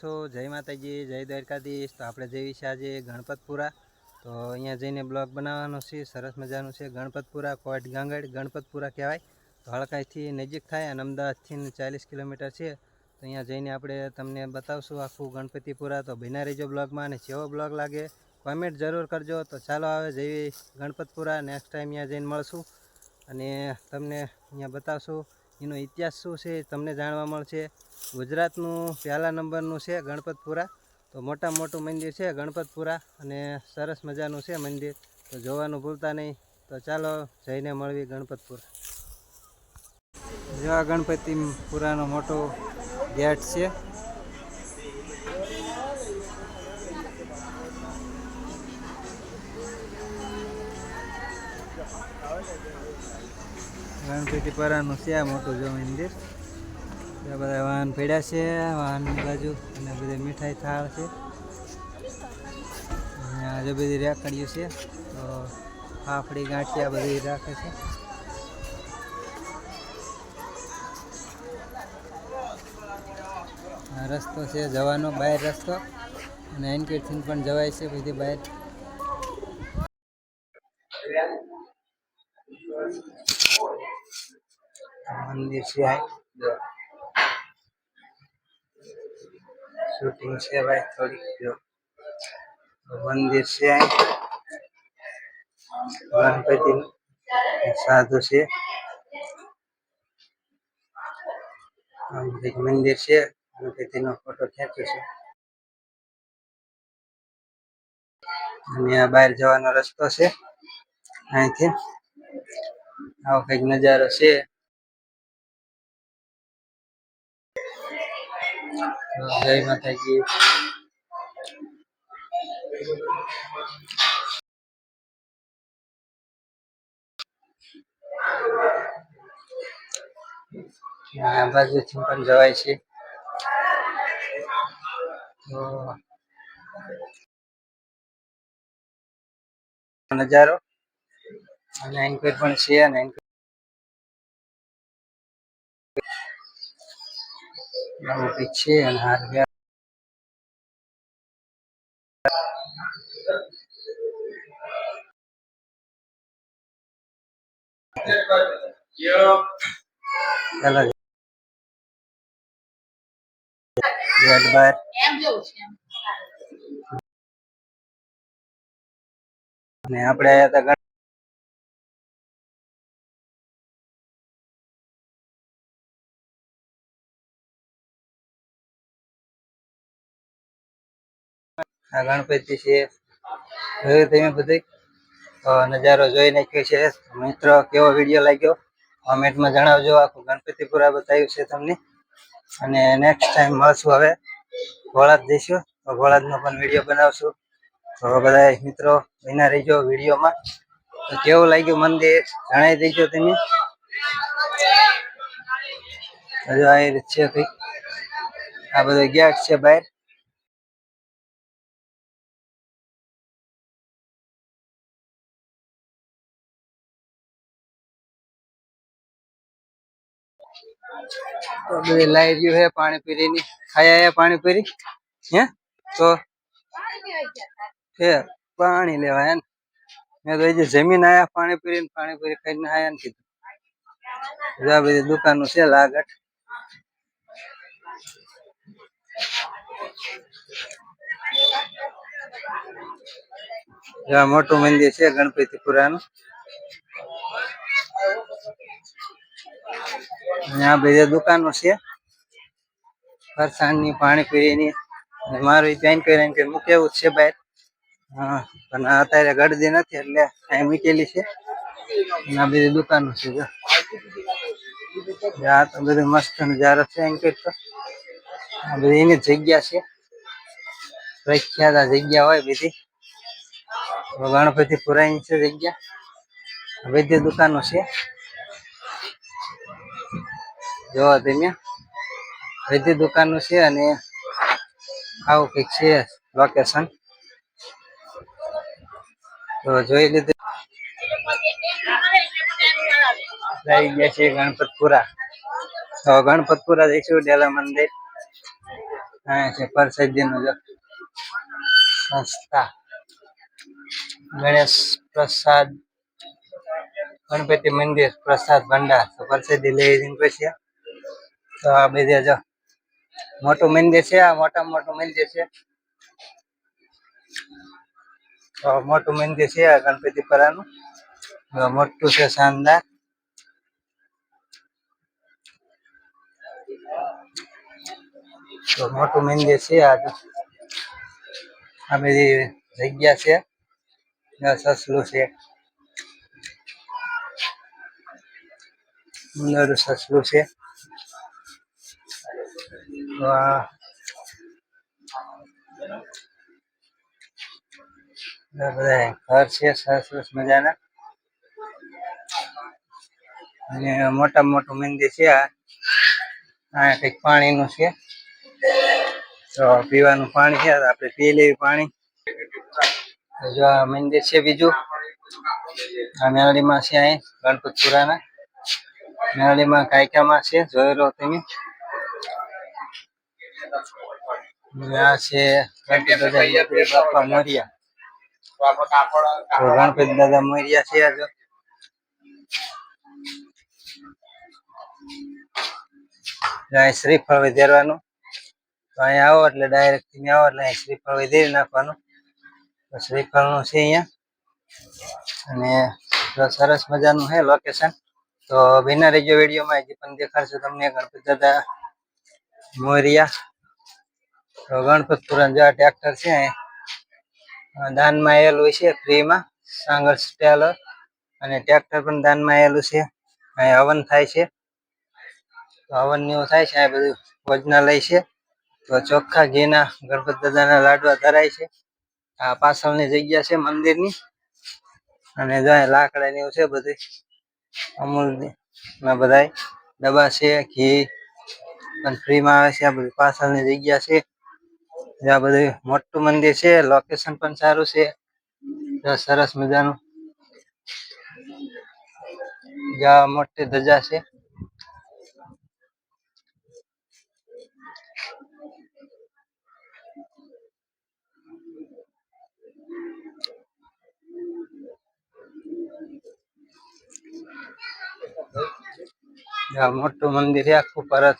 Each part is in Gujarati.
છો? જય માતાજી, જય દ્વારકાધીશ. તો આપણે જઈએ છીએ આજે ગણપતપુરા. તો અહીંયા જઈને બ્લોગ બનાવવાનો છે. સરસ મજાનું છે ગણપતપુરા, કોટ ગાંગડ, ગણપતપુરા કહેવાય. તો નજીક થાય અને અમદાવાદથી ચાલીસ કિલોમીટર છે. તો અહીંયા જઈને આપણે તમને બતાવશું આખું ગણપતિપુરા. તો બિના રહેજો બ્લોગમાં અને જેવો બ્લોગ લાગે કોમેન્ટ જરૂર કરજો. તો ચાલો આવે જઈએ ગણપતપુરા. નેક્સ્ટ ટાઈમ અહીંયા જઈને મળશું અને તમને અહીંયા બતાવશું એનો ઇતિહાસ શું છે તમને જાણવા મળશે. ગુજરાતનું પહેલા નંબરનું છે ગણપતપુરા. તો મોટા મોટું મંદિર છે ગણપતપુરા અને સરસ મજાનું છે મંદિર. તો જોવાનું ભૂલતા નહીં. તો ચાલો જઈને મળવી ગણપતપુરા. જો આ ગણપતિપુરાનો મોટો ગેટ છે. ગણપતિપુરાનું છે, આ મોટું જો મંદિર બધા વાહન પડ્યા છે વાહનની બાજુ અને બધી મીઠાઈ થાળ છે. આજે બધી રેકડીઓ છે, તો ફાફડી, ગાંઠિયા બધી રાખે છે. રસ્તો છે, જવાનો, બહાર રસ્તો. અને એન્કેટથી પણ જવાય છે, બધી બહાર. મંદિર આ. શૂટિંગ છે ભાઈ થોડીક મંદિર અહીં ગણપતિ સાધુ છે. મંદિર છે. ગણપતિનો ફોટો ખેંચ્યો છે. અને આ બહાર જવાનો રસ્તો છે. અહીંથી આવો કંઈક નજારો છે. જય માતાજી. પણ જવાય છે. નજારો. અને એન્કર પણ છે અને anchor આવું કંઈક છે અને હાર ગયા ચાલો ગેટ બાર અને આપણે ગણપતિ છે. જોયું તમે બધું નજારો જોઈ નાખ્યો છે. મિત્રો, કેવો વીડિયો લાગ્યો? કોમેન્ટમાં જણાવજો. આખું ગણપતિપુરા બતાવ્યું છે તમને. અને નેક્સ્ટ ટાઈમ મળશું હવે. ગોળાદ જઈશું. તો ગોળાદનો પણ વીડિયો બનાવશું. તો બધા મિત્રો વિના રહીજો વિડીયોમાં. તો કેવું લાગ્યું મંદિર જણાવી દેજો તમે. હજુ આ રીત છે કંઈક. આ બધો ગેટ છે બહાર. તો બધી લાઈટ છે પાણીપુરીની. ખાઈ આયા પાણીપુરી? હે? તો? છે પાણી લેવા હે મેં તો હજી જમીન આયા પાણીપુરી ને પાણીપુરી ખાઈને આયા ને કીધું. જા બધી દુકાનો છે લાગટ જો મોટું મંદિર છે ગણપતિપુરાનું. અહીંયા બધી દુકાનો છે. ફરસાણની પાણીપુરીની. અને મારું પેન કરીને કે મૂકેવું છે બહાર. પણ અત્યારે ગળદી નથી એટલે અહીં મૂકેલી છે. આ બધી દુકાનો છે આ તો બધું મસ્ત નજારો છે એમ કે આ બધી એની જગ્યા છે. પ્રખ્યાત આ જગ્યા હોય બધી. ગણપતિ પુરાણી છે જગ્યા. આ બધી દુકાનો છે. જોવો તમે. બધી દુકાનો છે અને આવું કંઈક છે લોકેશન તો જોઈ લીધું. લઈ ગયા છે ગણપતપુરા. તો ગણપતપુરા જઈશું, ડેલા મંદિર. અહીંયા છે, પરસેદીનું સંસ્થા. ગણેશ પ્રસાદ, ગણપતિ મંદિર, પ્રસાદ ભંડાર. તો પરસેદી લઈ જઈને પછી તો આ બધે જો મોટું મંદિર છે, આ મોટામાં મોટું મંદિર છે. મોટું મંદિર છે, આ ગણપતિપુરાનું તો મોટું છે શાનદાર. તો મોટું મંદિર છે, આ. આ બધી જગ્યા છે સસલું છે. ઉંદરનું સસલું છે. આ બધા ઘર છે, સરસ મજાના. અને મોટા મોટું મંદિર છે આ. અહીંયા કંઈક પાણીનું છે. તો પીવાનું પાણી છે, આપણે પી લેવી પાણી. જો આ મંદિર છે બીજું. આ મેલડીમાં છે અહીં, ગણપતપુરાના. મેલડીમાં કાયકામાં છે, જોયેલો તેની અને આ છે બાપા મોર્યા. ગણપતિ દાદા મોર્યા છે અહીં શ્રીફળ વધારવાનું. તો અહીંયા આવો એટલે ડાયરેક્ટ તમે આવો એટલે અહીં શ્રીફળ વધારી નાખવાનું. શ્રીફળનું છે અહીંયા. અને સરસ મજાનું છે લોકેશન તો ભીના રેજો વિડીયોમાં હજી પણ દેખાડશે તમને ગણપતિ દાદા મોરિયા. ગણપતપુરા જેવા ટ્રેક્ટર છે દાનમાં આવેલું છે ફ્રીમાં સાંગળ સ્ટેલર. અને ટ્રેક્ટર પણ દાનમાં આવેલું છે. અહીં હવન થાય છે. તો હવન એવું થાય છે. આ બધું ભોજનાલય છે. તો ચોખ્ખા ઘીના ગણપતિ દાદાના લાડવા ધરાય છે. આ પાછળની જગ્યા છે મંદિરની. અને જો લાકડા ને એવું છે બધું. અમૂલ ના બધા ડબ્બા છે, ઘી. પણ ફ્રીમાં આવે છે આ બધી પાછળની જગ્યા છે. આ બધું મોટું મંદિર છે લોકેશન પણ સારું છે. જો સરસ મજાનું. જ્યાં મોટી ધજા છે. આ મોટું મંદિર છે, આખું પરત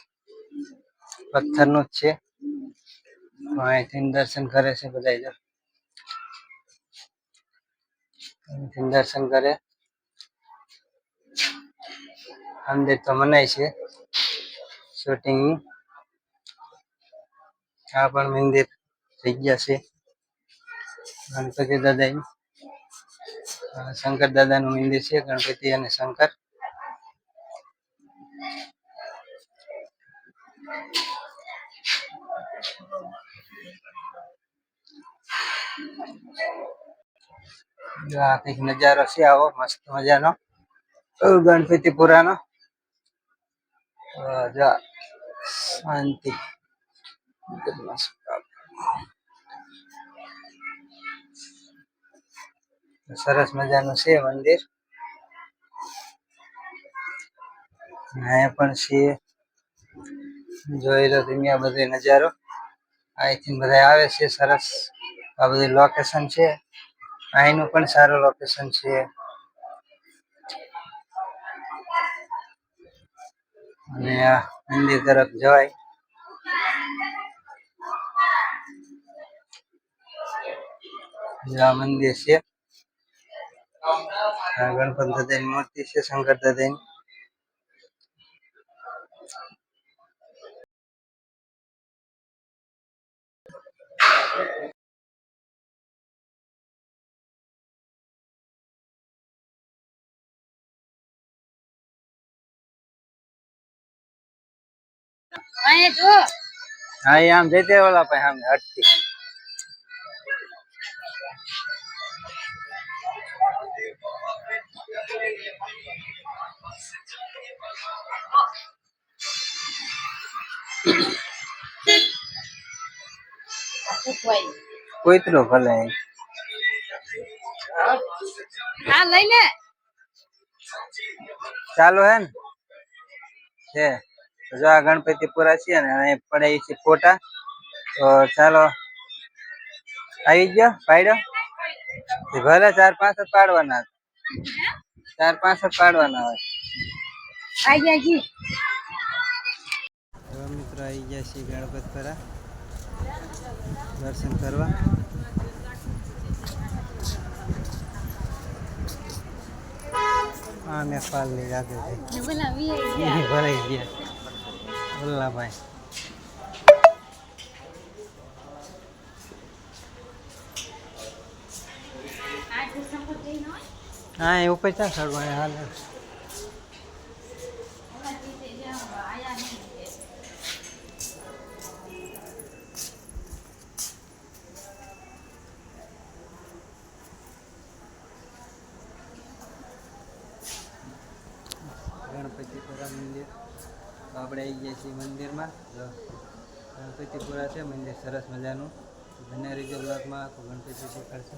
પથ્થરનું જ છે. તો અહીંથી દર્શન કરે છે બધા જો અહીંથી દર્શન કરે અંદર તો મનાય છે શૂટિંગની આ પણ મંદિર જગ્યા છે ગણપતિ દાદાની આ શંકર દાદાનું મંદિર છે ગણપતિ અને શંકર જો આ કંઈક નજારો છે આવો, મસ્ત મજાનો. ગણપતિપુરાનો તો જો શાંતિ. સરસ મજાનું છે મંદિર. અહીંયા પણ છે. જોઈ લો તમે આ બધો નજારો. અહીંથી બધા આવે છે સરસ. આ બધું લોકેશન છે. અહીંનું પણ સારું લોકેશન છે. અને આ મંદિર તરફ જવાય. આ મંદિર છે. ગણપતિ દાદાની મૂર્તિ છે, શંકર દાદાની. અહીંયા જો. હા આમ જઈ ઓલા પાસે આમ હટતી કોઈતરો ભલે. હા લઈ લે. ચાલુ હે ને? છે. તો જો આ ગણપતિપુરા છે ને અહીં પડે છે ફોટા તો ચાલો આવી ગયો પાડ્યો? ભલે ચાર પાંચ જ પાડવાના ચાર પાંચ જ પાડવાના હોય. આવી ગયા જી. મિત્રો આવી ગયા છીએ ગણપતપરા. દર્શન કરવા. આ મેં ફાલ લઈ રાખી ભરાઈ ગયા. ઓલા ભાઈ હા એ ઉપર ચા ચડવા હાલ. તો આપણે આવી ગયા છીએ મંદિરમાં. ગણપતિપુરા છે મંદિર સરસ મજાનું. બંને રીતે બ્લોકમાં તો ગણપતિ શીખવાડશે